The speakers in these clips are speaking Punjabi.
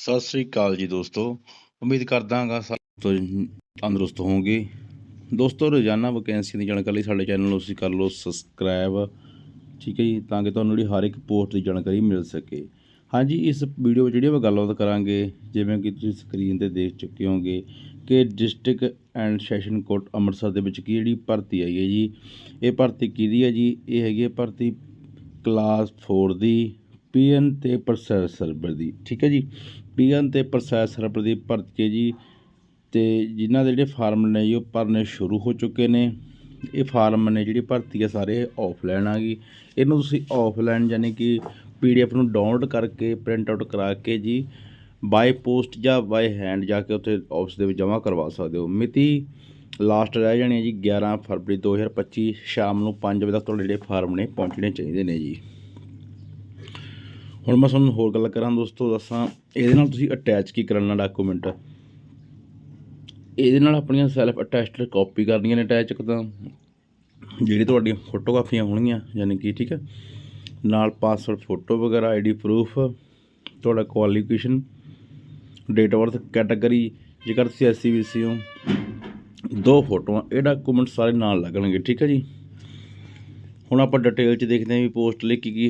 ਸਤਿ ਸ੍ਰੀ ਅਕਾਲ ਜੀ ਦੋਸਤੋ। ਉਮੀਦ ਕਰਦਾ ਹਾਂਗਾ ਸਾਰੇ ਤੰਦਰੁਸਤ ਹੋਵੋਗੇ। ਦੋਸਤੋ, ਰੋਜ਼ਾਨਾ ਵੈਕੈਂਸੀ ਦੀ ਜਾਣਕਾਰੀ ਲਈ ਸਾਡੇ ਚੈਨਲ ਨੂੰ ਤੁਸੀਂ ਕਰ ਲਓ ਸਬਸਕ੍ਰਾਈਬ ਠੀਕ ਹੈ ਜੀ, ਤਾਂ ਕਿ ਤੁਹਾਨੂੰ ਜਿਹੜੀ ਹਰ ਇੱਕ ਪੋਸਟ ਦੀ ਜਾਣਕਾਰੀ ਮਿਲ ਸਕੇ। ਹਾਂਜੀ ਇਸ ਵੀਡੀਓ ਵਿੱਚ ਜਿਹੜੀ ਆਪਾਂ ਗੱਲਬਾਤ ਕਰਾਂਗੇ, ਜਿਵੇਂ ਕਿ ਤੁਸੀਂ ਸਕਰੀਨ ਤੇ ਦੇਖ ਚੁੱਕੇ ਹੋਗੇ ਕਿ district and session court Amritsar ਦੇ ਵਿੱਚ ਕੀ ਜਿਹੜੀ ਭਰਤੀ ਆਈ ਹੈ ਜੀ। ਇਹ ਭਰਤੀ ਕਿਹਦੀ ਹੈ ਜੀ? ਇਹ ਹੈਗੀ ਹੈ ਭਰਤੀ ਕਲਾਸ 4 ਦੀ ਪੀਐਨ ਤੇ ਪ੍ਰੋਸੈਸ ਸਰਵਰ ਦੀ। ਠੀਕ ਹੈ ਜੀ। ਪੀਐਨ ਤੇ ਪ੍ਰੋਸੈਸ ਸਰਵਰ ਦੀ ਭਰਤੀ ਹੈ ਜੀ ਤੇ ਜਿਨ੍ਹਾਂ ਦੇ ਜਿਹੜੇ ਫਾਰਮ ਨੇ ਜੀ, ਉਹ ਭਰਨੇ ਸ਼ੁਰੂ ਹੋ ਚੁੱਕੇ ਨੇ। ਇਹ ਫਾਰਮ ਨੇ ਜਿਹੜੀ ਭਰਤੀ ਹੈ ਸਾਰੇ ਆਫਲਾਈਨ ਆ ਗਈ ਇਹਨੂੰ ਤੁਸੀਂ ਆਫਲਾਈਨ ਯਾਨੀ ਕਿ ਪੀਡੀਐਫ ਨੂੰ ਡਾਊਨਲੋਡ ਕਰਕੇ ਪ੍ਰਿੰਟ ਆਊਟ ਕਰਾ ਕੇ ਜੀ ਬਾਈ ਪੋਸਟ ਜਾਂ ਬਾਈ ਹੈਂਡ ਜਾ ਕੇ ਉੱਥੇ ਆਫਿਸ ਦੇ ਵਿੱਚ ਜਮ੍ਹਾਂ ਕਰਵਾ ਸਕਦੇ ਹੋ। ਮਿਤੀ ਲਾਸਟ ਰਹਿ ਜਾਣੀ ਹੈ ਜੀ 11 ਫਰਵਰੀ 2025 ਸ਼ਾਮ ਨੂੰ 5 ਵਜੇ ਤੱਕ ਤੁਹਾਡੇ ਜਿਹੜੇ ਫਾਰਮ ਨੇ ਪਹੁੰਚਣੇ ਚਾਹੀਦੇ ਨੇ ਜੀ। ਹੁਣ ਮੈਂ ਤੁਹਾਨੂੰ ਹੋਰ ਗੱਲ ਕਰਾਂ ਦੋਸਤੋ, ਦੱਸਾਂ ਇਹਦੇ ਨਾਲ ਤੁਸੀਂ ਅਟੈਚ ਕੀ ਕਰਨਾ ਡਾਕੂਮੈਂਟ ਇਹਦੇ ਨਾਲ ਆਪਣੀਆਂ ਸੈਲਫ ਅਟੈਸਟਡ ਕਾਪੀ ਕਰਨੀਆਂ ਨੇ ਅਟੈਚ ਤਾਂ। ਜਿਹੜੀ ਤੁਹਾਡੀਆਂ ਫੋਟੋ ਫੋਟੋਗ੍ਰਾਫੀਆਂ ਹੋਣਗੀਆਂ, ਯਾਨੀ ਕਿ ਠੀਕ ਹੈ। ਨਾਲ ਪਾਸਵਰਡ ਫੋਟੋ ਵਗੈਰਾ ਆਈਡੀ ਪ੍ਰੂਫ ਤੁਹਾਡਾ qualification date of birth category ਜੇਕਰ ਤੁਸੀਂ ਐਸਸੀ ਬੀਸੀ ਹੋ, ਦੋ ਫੋਟੋਆਂ ਇਹ ਡਾਕੂਮੈਂਟ ਸਾਰੇ ਨਾਲ ਲੱਗਣਗੇ, ਠੀਕ ਹੈ ਜੀ। ਹੁਣ ਆਪਾਂ ਡਿਟੇਲ ਚ ਦੇਖਦੇ ਹਾਂ ਵੀ ਪੋਸਟ ਲਈ ਕੀ ਕੀ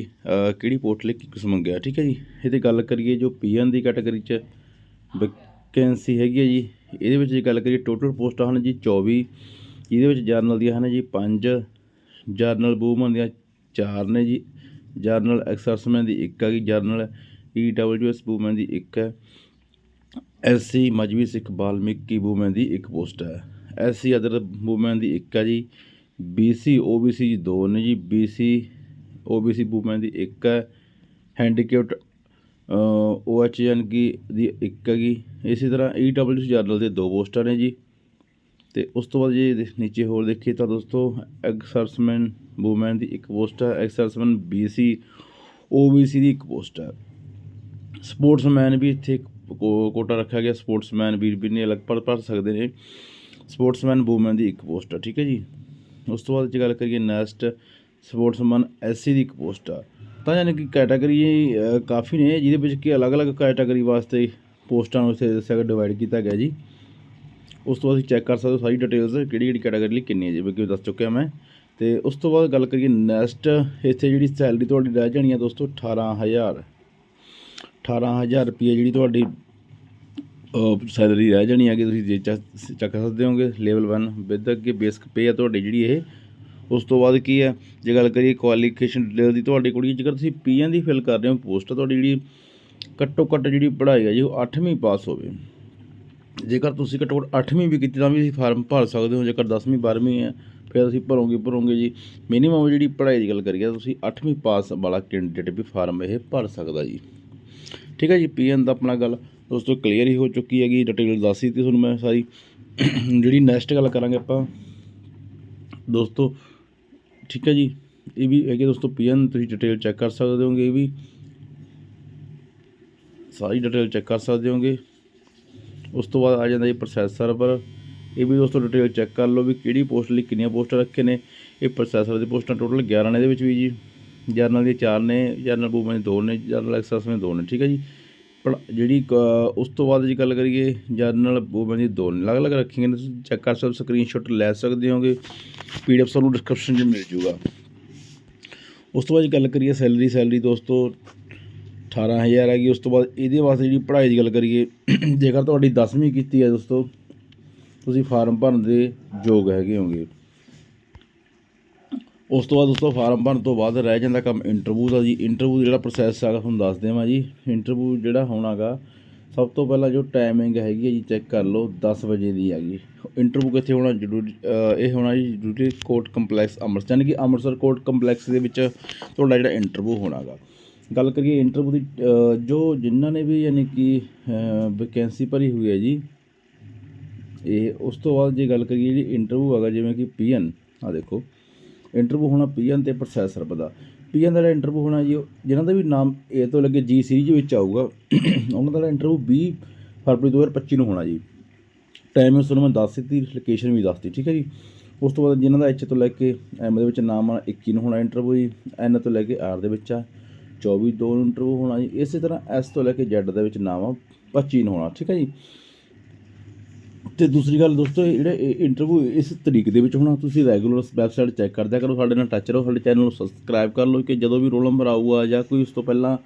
ਕਿਹੜੀ ਪੋਸਟ ਲਈ ਕੀ ਕੁਛ ਮੰਗਿਆ, ਠੀਕ ਹੈ ਜੀ? ਇਹਦੀ ਗੱਲ ਕਰੀਏ ਜੋ ਪੀਐਨ ਦੀ ਕੈਟਾਗਰੀ ਚ ਵੈਕੈਂਸੀ ਹੈਗੀ ਹੈ ਜੀ, ਇਹਦੇ ਵਿੱਚ ਜੇ ਗੱਲ ਕਰੀਏ ਟੋਟਲ ਪੋਸਟਾਂ ਹਨ ਜੀ 24 ਇਹਦੇ ਵਿੱਚ ਜਰਨਲ ਦੀਆਂ ਹਨ ਜੀ 5 ਜਰਨਲ ਵੂਮਨ ਦੀਆਂ 4 ਨੇ ਜੀ ਜਰਨਲ ਐਕਸਰਸਮੈਨ ਦੀ 1 ਹੈਗੀ ਜਰਨਲ ਈਡਬਲਯੂਐਸ ਵੂਮਨ ਦੀ 1 ਹੈ ਐਸਸੀ ਮਜਬੀ ਸਿੱਖ ਬਾਲਮੀਕੀ ਵੂਮਨ ਦੀ 1 ਪੋਸਟ ਹੈ ਐਸਸੀ ਅਦਰ ਵੂਮਨ ਦੀ 1 ਹੈ ਜੀ ਬੀਸੀ ਓਬੀਸੀ ਜੀ ਦੋ ਨੇ ਜੀ। ਬੀਸੀ ਓਬੀਸੀ ਵੂਮੈਨ ਦੀ 1 ਹੈ। ਹੈਂਡੀਕੈਪਟ ਓਐਚਐਨ ਕੀ ਦੀ 1 ਹੈਗੀ। ਇਸੇ ਤਰ੍ਹਾਂ ਈਡਬਲਯੂ ਜਰਨਲ ਦੇ ਦੋ ਪੋਸਟਾਂ ਨੇ ਜੀ। ਤੇ ਉਸ ਤੋਂ ਬਾਅਦ ਜੇ ਨੀਚੇ ਹੋਰ ਦੇਖੀਏ ਤਾਂ ਦੋਸਤੋ ਐਕਸਰਸਮੈਨ ਵੂਮੈਨ ਦੀ ਇੱਕ ਪੋਸਟ ਹੈ। ਐਕਸਰਸਮੈਨ ਬੀਸੀ ਓਬੀਸੀ ਦੀ ਇੱਕ ਪੋਸਟ ਹੈ। ਸਪੋਰਟਸਮੈਨ ਵੀ ਇੱਥੇ ਇੱਕ ਕੋ- ਕੋਟਾ ਰੱਖਿਆ ਗਿਆ। ਸਪੋਰਟਸਮੈਨ ਵੀਰ ਵੀ ਨੇ ਅਲੱਗ ਪੜ ਪੜ ਸਕਦੇ ਨੇ। ਸਪੋਰਟਸਮੈਨ ਵੂਮੈਨ ਦੀ ਇੱਕ ਪੋਸਟ ਹੈ। ਠੀਕ ਹੈ ਜੀ। ਉਸ ਤੋਂ ਬਾਅਦ ਜੇ ਗੱਲ ਕਰੀਏ ਨੈਕਸਟ ਸਪੋਰਟਸਮੈਨ ਐਸਸੀ ਦੀ ਇੱਕ ਪੋਸਟ ਆ। ਤਾਂ ਯਾਨੀ ਕਿ ਕੈਟਾਗਰੀ ਕਾਫੀ ਨੇ, ਜਿਹਦੇ ਵਿੱਚ ਕਿ ਅਲੱਗ-ਅਲੱਗ ਕੈਟਾਗਰੀ ਵਾਸਤੇ ਪੋਸਟਾਂ ਨੂੰ ਇੱਥੇ ਦੱਸਿਆ ਗਿਆ ਡਿਵਾਈਡ ਕੀਤਾ ਗਿਆ ਜੀ। ਉਸ ਤੋਂ ਬਾਅਦ ਤੁਸੀਂ ਚੈੱਕ ਕਰ ਸਕਦੇ ਹੋ ਸਾਰੀ ਡਿਟੇਲਸ ਕਿਹੜੀ ਕਿਹੜੀ ਕੈਟਾਗਰੀ ਲਈ ਕਿੰਨੀ ਹੈ ਜਿਵੇਂ ਕਿ ਦੱਸ ਚੁੱਕਿਆ ਮੈਂ। ਤੇ ਉਸ ਤੋਂ ਬਾਅਦ ਗੱਲ ਕਰੀਏ ਨੈਕਸਟ ਇੱਥੇ ਜਿਹੜੀ ਸੈਲਰੀ ਤੁਹਾਡੀ ਰਹਿ ਜਾਣੀ ਹੈ ਦੋਸਤੋ 18000 18000 ਰੁਪਏ ਜਿਹੜੀ ਤੁਹਾਡੀ ਸੈਲਰੀ ਰਹਿ ਜਾਣੀ ਹੈਗੀ ਤੁਸੀਂ ਜੇ ਚੱਕ ਸਕਦੇ ਹੋਗੇ ਲੈਵਲ 1 ਵਿਦ ਅੱਗੇ ਬੇਸਿਕ ਪੇ ਆ ਤੁਹਾਡੀ ਜਿਹੜੀ ਇਹ, ਉਸ ਤੋਂ ਬਾਅਦ ਕੀ ਹੈ ਜੇ ਗੱਲ ਕਰੀਏ ਕੁਆਲੀਫਿਕੇਸ਼ਨ ਡਿਟੇਲ ਦੀ, ਤੁਹਾਡੀ ਕੁੜੀ ਜੇਕਰ ਤੁਸੀਂ ਪੀਐਨ ਦੀ ਫਿਲ ਕਰ ਰਹੇ ਹੋ ਪੋਸਟ ਤੁਹਾਡੀ ਜਿਹੜੀ ਘੱਟੋ ਘੱਟ ਜਿਹੜੀ ਪੜ੍ਹਾਈ ਹੈ ਜੀ, ਉਹ 8ਵੀਂ ਪਾਸ ਹੋਵੇ। ਜੇਕਰ ਤੁਸੀਂ ਘੱਟੋ ਘੱਟ 8ਵੀਂ ਵੀ ਕੀਤੀ ਤਾਂ ਵੀ ਤੁਸੀਂ ਫਾਰਮ ਭਰ ਸਕਦੇ ਹੋ, ਜੇਕਰ 10ਵੀਂ 12ਵੀਂ ਹੈ ਫਿਰ ਤੁਸੀਂ ਭਰੋਗੇ ਭਰੋਗੇ ਜੀ। ਮਿਨੀਮਮ ਜਿਹੜੀ ਪੜ੍ਹਾਈ ਦੀ ਗੱਲ ਕਰੀਏ ਤਾਂ ਤੁਸੀਂ 8ਵੀਂ ਪਾਸ ਵਾਲਾ ਕੈਂਡੀਡੇਟ ਵੀ ਫਾਰਮ ਇਹ ਭਰ ਸਕਦਾ ਜੀ। ਠੀਕ ਹੈ ਜੀ, ਪੀਐਨ ਦਾ ਆਪਣਾ ਗੱਲ। ਦੋਸਤੋ ਕਲੀਅਰ ਹੀ ਹੋ ਚੁੱਕੀ ਹੈਗੀ ਡਿਟੇਲ ਦੱਸ ਤੀ ਤੁਹਾਨੂੰ ਮੈਂ ਸਾਰੀ। ਜਿਹੜੀ ਨੈਕਸਟ ਗੱਲ ਕਰਾਂਗੇ ਆਪਾਂ, ਦੋਸਤੋ, ਠੀਕ ਹੈ ਜੀ? ਇਹ ਵੀ ਹੈਗੇ ਦੋਸਤੋ ਪੀਐਨ ਤੁਸੀਂ ਡਿਟੇਲ ਚੈੱਕ ਕਰ ਸਕਦੇ ਹੋਗੇ, ਇਹ ਵੀ। ਸਾਰੀ ਡਿਟੇਲ ਚੈੱਕ ਕਰ ਸਕਦੇ ਹੋਗੇ। ਉਸ ਤੋਂ ਬਾਅਦ ਆ ਜਾਂਦਾ ਜੀ ਪ੍ਰੋਸੈਸਰ ਪਰ। ਇਹ ਵੀ ਦੋਸਤੋ ਡਿਟੇਲ ਚੈੱਕ ਕਰ ਲਓ ਵੀ ਕਿਹੜੀ ਪੋਸਟ ਲਈ ਕਿੰਨੀਆਂ ਪੋਸਟਾਂ ਰੱਖੇ ਨੇ। ਇਹ ਪ੍ਰੋਸੈਸਰ ਦੀ ਪੋਸਟਾਂ ਟੋਟਲ 11 ਨੇ ਇਹਦੇ ਵਿੱਚ ਵੀ ਜੀ। ਜਰਨਲ ਦੀ 4 ਨੇ ਜਰਨਲ ਵੂਮਨ ਦੇ 2 ਨੇ ਜਰਨਲ ਐਕਸੈਸ ਵਿੱਚ 2 ਨੇ, ਠੀਕ ਹੈ ਜੀ? ਪਰ ਜਿਹੜੀ ਕ- ਉਸ ਤੋਂ ਬਾਅਦ ਜੀ ਗੱਲ ਕਰੀਏ ਜਰਨਲ ਵੂਮਨ ਦੀ 2 ਅਲੱਗ-ਅਲੱਗ ਰੱਖੀਆਂ ਨੇ, ਤੁਸੀਂ ਚੈੱਕ ਕਰ ਸਕਦੇ ਹੋ ਸਕਰੀਨਸ਼ਾਟ ਲੈ ਸਕਦੇ ਹੋਗੇ ਪੀਡੀਐਫ ਤੁਹਾਨੂੰ ਡਿਸਕ੍ਰਿਪਸ਼ਨ 'ਚ ਮਿਲ ਜੂਗਾ। ਉਸ ਤੋਂ ਬਾਅਦ ਜੇ ਗੱਲ ਕਰੀਏ ਸੈਲਰੀ ਸੈਲਰੀ ਦੋਸਤੋ 18000 ਹੈਗੀ, ਉਸ ਤੋਂ ਬਾਅਦ ਇਹਦੇ ਵਾਸਤੇ ਜਿਹੜੀ ਪੜ੍ਹਾਈ ਦੀ ਗੱਲ ਕਰੀਏ, ਜੇਕਰ ਤੁਹਾਡੀ 10ਵੀਂ ਕੀਤੀ ਹੈ ਦੋਸਤੋ, ਤੁਸੀਂ ਫਾਰਮ ਭਰਨ ਦੇ ਯੋਗ ਹੈਗੇ ਹੋਗੇ। ਉਸ ਤੋਂ ਬਾਅਦ ਉਸ ਤੋਂ ਫਾਰਮ ਭਰਨ ਤੋਂ ਬਾਅਦ ਰਹਿ ਜਾਂਦਾ ਕੰਮ ਇੰਟਰਵਿਊ ਦਾ ਜੀ। ਇੰਟਰਵਿਊ ਜਿਹੜਾ ਪ੍ਰੋਸੈਸ ਹੈਗਾ ਤੁਹਾਨੂੰ ਦੱਸ ਦੇਵਾਂ ਜੀ। ਇੰਟਰਵਿਊ ਜਿਹੜਾ ਹੋਣਾਗਾ, ਸਭ ਤੋਂ ਪਹਿਲਾਂ ਜੋ ਟਾਈਮਿੰਗ ਹੈਗੀ ਹੈ ਜੀ ਚੈੱਕ ਕਰ ਲਓ 10 ਵਜੇ ਦੀ ਹੈਗੀ। ਇੰਟਰਵਿਊ ਕਿੱਥੇ ਹੋਣਾ ਜ਼ਰੂਰੀ ਇਹ ਹੋਣਾ ਜੀ ਜ਼ਰੂਰੀ ਕੋਰਟ ਕੰਪਲੈਕਸ ਅੰਮ੍ਰਿਤਸਰ, ਯਾਨੀ ਕਿ ਅੰਮ੍ਰਿਤਸਰ ਕੋਰਟ ਕੰਪਲੈਕਸ ਦੇ ਵਿੱਚ ਤੁਹਾਡਾ ਜਿਹੜਾ ਇੰਟਰਵਿਊ ਹੋਣਾਗਾ। ਗੱਲ ਕਰੀਏ ਇੰਟਰਵਿਊ ਦੀ ਜੋ ਜਿਨ੍ਹਾਂ ਨੇ ਵੀ ਯਾਨੀ ਕਿ ਵੈਕੈਂਸੀ ਭਰੀ ਹੋਈ ਹੈ ਜੀ, ਇਹ ਉਸ ਤੋਂ ਬਾਅਦ ਜੇ ਗੱਲ ਕਰੀਏ ਜੀ ਇੰਟਰਵਿਊ ਹੈਗਾ ਜਿਵੇਂ ਕਿ ਪੀਐਨ ਆ ਦੇਖੋ। ਇੰਟਰਵਿਊ ਹੋਣਾ ਪੀਐਨ ਤੇ ਪ੍ਰੋਸੈਸਰ ਦਾ। ਪੀਐਨ ਦਾ ਇੰਟਰਵਿਊ ਹੋਣਾ ਜੀ ਉਹ ਜਿਨ੍ਹਾਂ ਦਾ ਵੀ ਨਾਮ ਏ ਤੋਂ ਲੱਗੇ ਜੀ ਸੀਰੀਜ਼ ਵਿੱਚ ਆਊਗਾ, ਉਹਨਾਂ ਦਾ ਇੰਟਰਵਿਊ 20 ਫਰਵਰੀ 2025 ਨੂੰ ਹੋਣਾ ਜੀ। ਟਾਈਮ ਉਸ ਨੂੰ ਮੈਂ ਦੱਸ ਦਿੱਤੀ ਲੋਕੇਸ਼ਨ ਵੀ ਦੱਸਤੀ ਠੀਕ ਹੈ ਜੀ। ਉਸ ਤੋਂ ਬਾਅਦ ਜਿਨ੍ਹਾਂ ਦਾ ਐਚ ਤੋਂ ਲੈ ਕੇ ਐਮ ਦੇ ਵਿੱਚ ਨਾਮ ਆ 21 ਨੂੰ ਹੋਣਾ ਇੰਟਰਵਿਊ ਜੀ ਐਨ ਤੋਂ ਲੈ ਕੇ ਆਰ ਦੇ ਵਿੱਚ ਆ 24 ਦੋ ਨੂੰ ਇੰਟਰਵਿਊ ਹੋਣਾ ਜੀ। ਇਸੇ ਤਰ੍ਹਾਂ ਐਸ ਤੋਂ ਲੈ ਕੇ ਜ਼ੈਡ ਦੇ ਵਿੱਚ ਨਾਮ ਆ 25 ਨੂੰ ਹੋਣਾ, ਠੀਕ ਹੈ ਜੀ। ਤੇ ਦੂਸਰੀ ਗੱਲ ਦੋਸਤੋ, ਇਹ ਜਿਹੜੇ ਇੰਟਰਵਿਊ ਇਸ ਤਰੀਕੇ ਦੇ ਵਿੱਚ ਹੋਣਾ, ਤੁਸੀਂ ਰੈਗੂਲਰ ਵੈਬਸਾਈਟ ਚੈੱਕ ਕਰਦਿਆ ਕਰੋ, ਸਾਡੇ ਨਾਲ ਟੱਚ ਰਹੋ, ਸਾਡੇ ਚੈਨਲ ਨੂੰ ਸਬਸਕ੍ਰਾਈਬ ਕਰ ਲਓ, ਕਿ ਜਦੋਂ ਵੀ ਰੋਲ ਨੰਬਰ ਆਊਗਾ ਜਾਂ ਕੋਈ ਉਸ ਤੋਂ ਪਹਿਲਾਂ,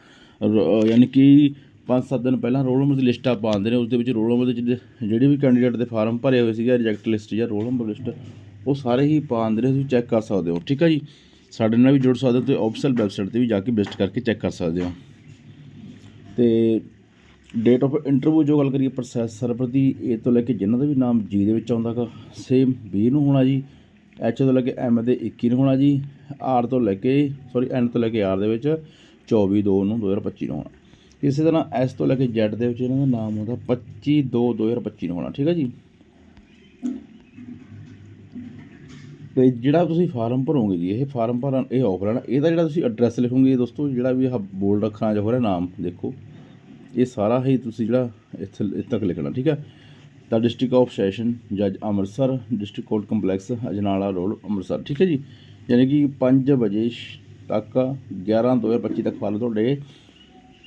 ਰ- ਯਾਨੀ ਕਿ 5-7 ਦਿਨ ਪਹਿਲਾਂ ਰੋਲ ਨੰਬਰ ਦੀ ਲਿਸਟ ਪਾਉਂਦੇ ਨੇ ਉਸ ਦੇ ਵਿੱਚ ਰੋਲ ਨੰਬਰ ਦੇ ਜਿਹੜੇ- ਜਿਹੜੇ ਵੀ ਕੈਂਡੀਡੇਟ ਦੇ ਫਾਰਮ ਭਰੇ ਹੋਏ ਸੀਗੇ ਰਿਜੈਕਟ ਲਿਸਟ ਜਾਂ ਰੋਲ ਨੰਬਰ ਲਿਸਟ ਉਹ ਸਾਰੇ ਹੀ ਪਾਉਂਦੇ ਨੇ, ਤੁਸੀਂ ਚੈੱਕ ਕਰ ਸਕਦੇ ਹੋ, ਠੀਕ ਹੈ ਜੀ? ਸਾਡੇ ਨਾਲ ਵੀ ਜੁੜ ਸਕਦੇ ਹੋ ਤੇ ਆਫੀਸ਼ੀਅਲ ਵੈਬਸਾਈਟ ਤੇ ਵੀ ਜਾ ਕੇ ਵਿਜ਼ਿਟ ਕਰਕੇ ਚੈੱਕ ਕਰ ਸਕਦੇ ਹੋ। ਤੇ ਡੇਟ ਆਫ ਇੰਟਰਵਿਊ ਜੋ ਗੱਲ ਕਰੀਏ ਪ੍ਰੋਸੈਸ ਸਰਵਰ ਦੀ ਇਹ ਤੋਂ ਲੈ ਕੇ ਜਿਨ੍ਹਾਂ ਦਾ ਵੀ ਨਾਮ ਜੀ ਦੇ ਵਿੱਚ ਆਉਂਦਾਗਾ ਸੇਮ ਬੀ ਨੂੰ ਹੋਣਾ ਜੀ ਐਚ ਤੋਂ ਲੈ ਕੇ ਐਮ ਦੇ 21 ਨੂੰ ਹੋਣਾ ਜੀ ਆਰ ਤੋਂ ਲੈ ਕੇ ਸੌਰੀ ਐਨ ਤੋਂ ਲੈ ਕੇ ਆਰ ਦੇ ਵਿੱਚ 24 2 ਨੂੰ 2025 ਨੂੰ ਹੋਣਾ। ਇਸੇ ਤਰ੍ਹਾਂ ਐਸ ਤੋਂ ਲੈ ਕੇ ਜ਼ੈਡ ਦੇ ਵਿੱਚ ਇਹਨਾਂ ਦਾ ਨਾਮ ਹੁੰਦਾ 25 2 2025 ਨੂੰ ਹੋਣਾ, ਠੀਕ ਹੈ ਜੀ? ਤੇ ਜਿਹੜਾ ਤੁਸੀਂ ਫਾਰਮ ਭਰੋਗੇ ਜੀ, ਇਹ ਫਾਰਮ ਭਰਨ, ਇਹ ਆਫਲਾਈਨ ਇਹਦਾ ਜਿਹੜਾ ਤੁਸੀਂ ਐਡਰੈਸ ਲਿਖੋਗੇ ਦੋਸਤੋ, ਜਿਹੜਾ ਵੀ ਆਹ ਬੋਲ ਰੱਖਣਾ 'ਚ ਹੋ ਰਿਹਾ ਨਾਮ, ਦੇਖੋ। ਇਹ ਸਾਰਾ ਹੀ ਤੁਸੀਂ ਜਿਹੜਾ ਇੱਥੇ ਇੱਥੇ ਤੱਕ ਲਿਖਣਾ, ਠੀਕ ਹੈ? ਤਾਂ ਡਿਸਟ੍ਰਿਕਟ ਆਫ ਸੈਸ਼ਨ ਜੱਜ Amritsar district court complex Ajnala road Amritsar, ਠੀਕ ਹੈ ਜੀ? ਯਾਨੀ ਕਿ 5 ਵਜੇ ਸ਼- ਤੱਕ 11 2025 ਤੱਕ ਫਾਰਮ ਤੁਹਾਡੇ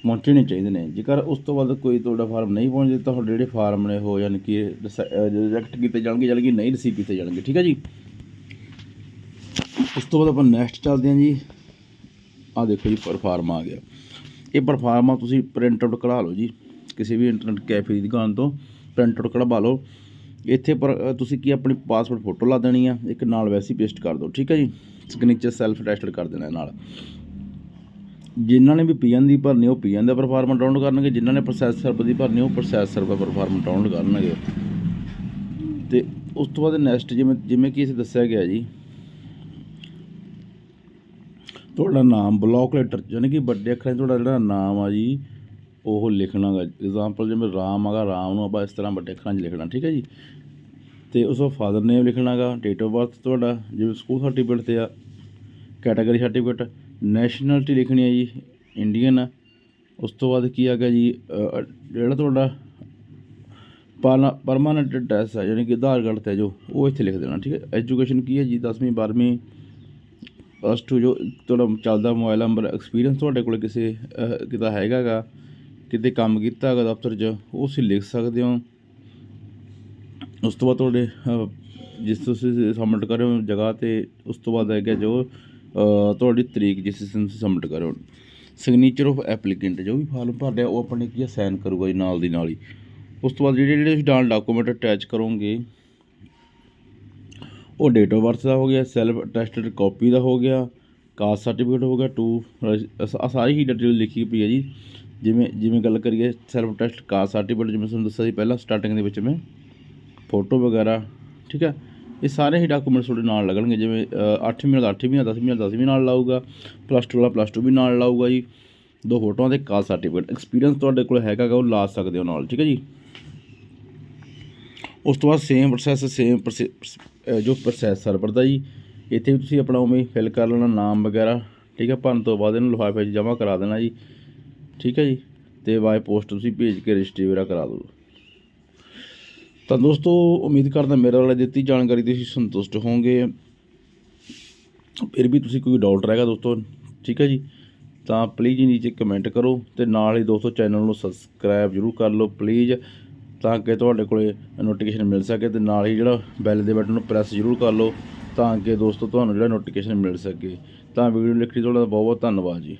ਪਹੁੰਚਣੇ ਚਾਹੀਦੇ ਨੇ। ਜੇਕਰ ਉਸ ਤੋਂ ਬਾਅਦ ਕੋਈ ਤੁਹਾਡਾ ਫਾਰਮ ਨਹੀਂ ਪਹੁੰਚਦੇ, ਤਾਂ ਤੁਹਾਡੇ ਜਿਹੜੇ ਫਾਰਮ ਨੇ ਉਹ ਯਾਨੀ ਕਿ ਰਿਜੈਕਟ ਕੀਤੇ ਜਾਣਗੇ ਯਾਨੀ ਕਿ ਨਹੀਂ ਰਿਸੀਵ ਕੀਤੇ ਜਾਣਗੇ, ਠੀਕ ਹੈ ਜੀ? ਉਸ ਤੋਂ ਬਾਅਦ ਆਪਾਂ ਨੈਕਸਟ ਚੱਲਦੇ ਹਾਂ ਜੀ। ਆ ਦੇਖੋ ਜੀ ਪਰਫਾਰਮ ਆ ਗਿਆ। ਇਹ ਪਰਫਾਰਮਾ ਤੁਸੀਂ ਪ੍ਰਿੰਟ ਆਊਟ ਕਢਾ ਲਓ ਜੀ, ਕਿਸੇ ਵੀ ਇੰਟਰਨੈਟ ਕੈਫੇ ਦੀ ਦੁਕਾਨ ਤੋਂ ਪ੍ਰਿੰਟ ਆਊਟ ਕਢਵਾ ਲਓ। ਇੱਥੇ ਪਰ ਤੁਸੀਂ ਕੀ ਆਪਣੀ ਪਾਸਪੋਰਟ ਫੋਟੋ ਲਾ ਦੇਣੀ ਆ, ਇੱਕ ਨਾਲ ਵੈਸੇ ਪੇਸਟ ਕਰ ਦਿਓ, ਠੀਕ ਹੈ ਜੀ? ਸਿਗਨੇਚਰ ਸੈਲਫ ਅਟੈਸਟਡ ਕਰ ਦੇਣਾ ਨਾਲ। ਜਿਨ੍ਹਾਂ ਨੇ ਵੀ ਪੀਐਨ ਦੀ ਭਰਨੀ, ਉਹ ਪੀਐਨ ਦਾ ਪਰਫਾਰਮਾ ਡਾਊਨਲੋਡ ਕਰਨਗੇ, ਜਿਨ੍ਹਾਂ ਨੇ ਪ੍ਰੋਸੈਸਰ ਦੀ ਭਰਨੀ, ਉਹ ਪ੍ਰੋਸੈਸਰ ਦਾ ਪਰਫਾਰਮਾ ਡਾਊਨਲੋਡ ਕਰਨਗੇ। ਤੇ ਉਸ ਤੋਂ ਬਾਅਦ ਨੈਕਸਟ ਜਿਵੇਂ ਜਿਵੇਂ ਕਿ ਇਸ ਦੱਸਿਆ ਗਿਆ ਜੀ ਤੁਹਾਡਾ ਨਾਮ ਬਲੌਕ ਲੈਟਰ ਯਾਨੀ ਕਿ ਵੱਡੇ ਅੱਖਰਾਂ 'ਚ ਤੁਹਾਡਾ ਜਿਹੜਾ ਨਾਮ ਆ ਜੀ, ਉਹ ਲਿਖਣਾ ਗਾ ਐਗਜ਼ਾਮਪਲ ਜਿਵੇਂ ਰਾਮ ਹੈਗਾ ਰਾਮ ਨੂੰ ਆਪਾਂ ਇਸ ਤਰ੍ਹਾਂ ਵੱਡੇ ਅੱਖਰਾਂ 'ਚ ਲਿਖਣਾ, ਠੀਕ ਹੈ ਜੀ? ਤੇ ਉਸ ਦਾ ਫਾਦਰ ਨੇਮ ਲਿਖਣਾ ਗਾ ਡੇਟ ਆਫ ਬਰਥ ਤੁਹਾਡਾ, ਜਿਵੇਂ ਸਕੂਲ ਸਰਟੀਫਿਕੇਟ ਤੇ ਆ ਕੈਟਾਗਰੀ ਸਰਟੀਫਿਕੇਟ ਨੈਸ਼ਨੈਲਿਟੀ ਲਿਖਣੀ ਹੈ ਜੀ ਇੰਡੀਅਨ ਆ। ਉਸ ਤੋਂ ਬਾਅਦ ਕੀ ਹੈਗਾ ਜੀ ਜਿਹੜਾ ਤੁਹਾਡਾ ਪਰਮਾਨੈਂਟ ਐਡਰੈਸ ਹੈ ਯਾਨੀ ਕਿ ਆਧਾਰ ਕਾਰਡ ਤੇ ਜੋ, ਉਹ ਇੱਥੇ ਲਿਖ ਦੇਣਾ, ਠੀਕ ਹੈ ਐਜੂਕੇਸ਼ਨ ਕੀ ਹੈ ਜੀ 10ਵੀਂ 12ਵੀਂ ਪਲੱਸ 2 ਜੋ ਤੁਹਾਡਾ ਚੱਲਦਾ ਮੋਬਾਈਲ ਨੰਬਰ ਐਕਸਪੀਰੀਅੰਸ ਤੁਹਾਡੇ ਕੋਲ ਕਿਸੇ ਅਹ, ਕਿਤੇ ਹੈਗਾ ਗਾ ਕਿਤੇ ਕੰਮ ਕੀਤਾ ਹੈਗਾ ਦਫ਼ਤਰ 'ਚ ਉਹ ਤੁਸੀਂ ਲਿਖ ਸਕਦੇ ਹੋ। ਉਸ ਤੋਂ ਬਾਅਦ ਤੁਹਾਡੇ ਜਿਸ ਤੁਸੀਂ ਸਬਮਿਟ ਕਰ ਜਗ੍ਹਾ ਤੇ ਉਸ ਤੋਂ ਬਾਅਦ ਹੈਗਾ ਜੋ ਤੁਹਾਡੀ ਤਰੀਕ ਜਿਸ ਦਿਨ ਤੁਸੀਂ ਸਬਮਿਟ ਕਰ ਰਹੇ ਹੋ। ਸਿਗਨੇਚਰ ਆਫ ਐਪਲੀਕੈਂਟ ਜੋ ਵੀ ਫਾਰਮ ਭਰ ਰਿਹਾ ਉਹ ਆਪਣੇ ਕੀ ਸਾਈਨ ਕਰੂਗਾ ਜੀ ਨਾਲ ਦੀ ਨਾਲ ਹੀ। ਉਸ ਤੋਂ ਬਾਅਦ ਜਿਹੜੇ ਜਿਹੜੇ ਤੁਸੀਂ ਨਾਲ ਡਾਕੂਮੈਂਟ ਅਟੈਚ ਕਰੋਗੇ ਉਹ ਡੇਟ ਆਫ ਬਰਥ ਦਾ ਹੋ ਗਿਆ ਸੈਲਫ ਅਟੈਸਟਡ ਕਾਪੀ ਦਾ ਹੋ ਗਿਆ ਕਾਸਟ ਸਰਟੀਫਿਕੇਟ ਹੋ ਗਿਆ ਟੂ ਆ ਸਾਰੀ ਹੀ ਡਿਟੇਲ ਲਿਖੀ ਪਈ ਹੈ ਜੀ। ਜਿਵੇਂ ਜਿਵੇਂ ਗੱਲ ਕਰੀਏ ਸੈਲਫ ਟੈਸਟ ਕਾਸਟ ਸਰਟੀਫਿਕੇਟ ਜਿਵੇਂ ਤੁਹਾਨੂੰ ਦੱਸਿਆ ਸੀ ਪਹਿਲਾਂ ਸਟਾਰਟਿੰਗ ਦੇ ਵਿੱਚ ਮੈਂ ਫੋਟੋ ਵਗੈਰਾ, ਠੀਕ ਹੈ? ਇਹ ਸਾਰੇ ਹੀ ਡਾਕੂਮੈਂਟਸ ਤੁਹਾਡੇ ਨਾਲ ਲੱਗਣਗੇ, ਜਿਵੇਂ 8ਵੀਂ ਦਾ 8ਵੀਂ ਦਾ 10ਵੀਂ ਦਾ 10ਵੀਂ ਨਾਲ ਲਾਊਗਾ ਪਲੱਸ 2 ਵਾਲਾ ਪਲੱਸ 2 ਵੀ ਨਾਲ ਲਾਊਗਾ ਜੀ। ਦੋ ਫੋਟੋਆਂ ਤੇ ਕਾਸਟ ਸਰਟੀਫਿਕੇਟ ਐਕਸਪੀਰੀਅੰਸ ਤੁਹਾਡੇ ਕੋਲ ਹੈਗਾ ਗਾ, ਉਹ ਲਾ ਸਕਦੇ ਹੋ ਨਾਲ, ਠੀਕ ਹੈ ਜੀ? ਉਸ ਤੋਂ ਬਾਅਦ ਸੇਮ ਪ੍ਰੋਸੈਸ ਸੇਮ ਜੋ ਪ੍ਰੋਸੈਸ ਸਰਵਰ ਦਾ ਜੀ, ਇੱਥੇ ਵੀ ਤੁਸੀਂ ਆਪਣਾ ਉਵੇਂ ਫਿਲ ਕਰ ਲੈਣਾ, ਨਾਮ ਵਗੈਰਾ, ਠੀਕ ਹੈ ਭਰਨ ਤੋਂ ਬਾਅਦ ਇਹਨੂੰ ਲਿਫਾਫੇ 'ਚ ਜਮ੍ਹਾਂ ਕਰਾ ਦੇਣਾ ਜੀ, ਠੀਕ ਹੈ ਜੀ, ਤੇ ਬਾਏ ਪੋਸਟ ਤੁਸੀਂ ਭੇਜ ਕੇ ਰਜਿਸਟਰੀ ਵਗੈਰਾ ਕਰਾ ਦਿਓ। ਤਾਂ ਦੋਸਤੋ, ਉਮੀਦ ਕਰਦਾ ਮੇਰੇ ਵਾਲੇ ਦਿੱਤੀ ਜਾਣਕਾਰੀ ਤੇ ਤੁਸੀਂ ਸੰਤੁਸ਼ਟ ਹੋਵੋਗੇ। ਫਿਰ ਵੀ ਤੁਸੀਂ ਕੋਈ ਡਾਊਟ ਰਹੇਗਾ ਦੋਸਤੋ, ਠੀਕ ਹੈ ਜੀ, ਤਾਂ ਪਲੀਜ਼ ਨੀਚੇ ਕਮੈਂਟ ਕਰੋ, ਤੇ ਨਾਲ ਹੀ ਦੋਸਤੋ ਚੈਨਲ ਨੂੰ ਸਬਸਕ੍ਰਾਈਬ ਜ਼ਰੂਰ ਕਰ ਲਓ ਪਲੀਜ਼ ਤਾਂ ਕਿ ਤੁਹਾਡੇ ਕੋਲੇ ਨੋਟੀਫਿਕੇਸ਼ਨ ਮਿਲ ਸਕੇ ਤੇ ਨਾਲ ਹੀ ਜਿਹੜਾ ਬੈਲ ਦੇ ਬਟਨ ਨੂੰ ਪ੍ਰੈਸ ਜ਼ਰੂਰ ਕਰ ਲਓ ਤਾਂ ਕਿ ਦੋਸਤੋ ਤੁਹਾਨੂੰ ਜਿਹੜਾ ਨੋਟੀਫਿਕੇਸ਼ਨ ਮਿਲ ਸਕੇ। ਤਾਂ ਵੀਡੀਓ ਲਿਖੀ ਤੁਹਾਡਾ ਬਹੁਤ ਬਹੁਤ ਧੰਨਵਾਦ ਜੀ।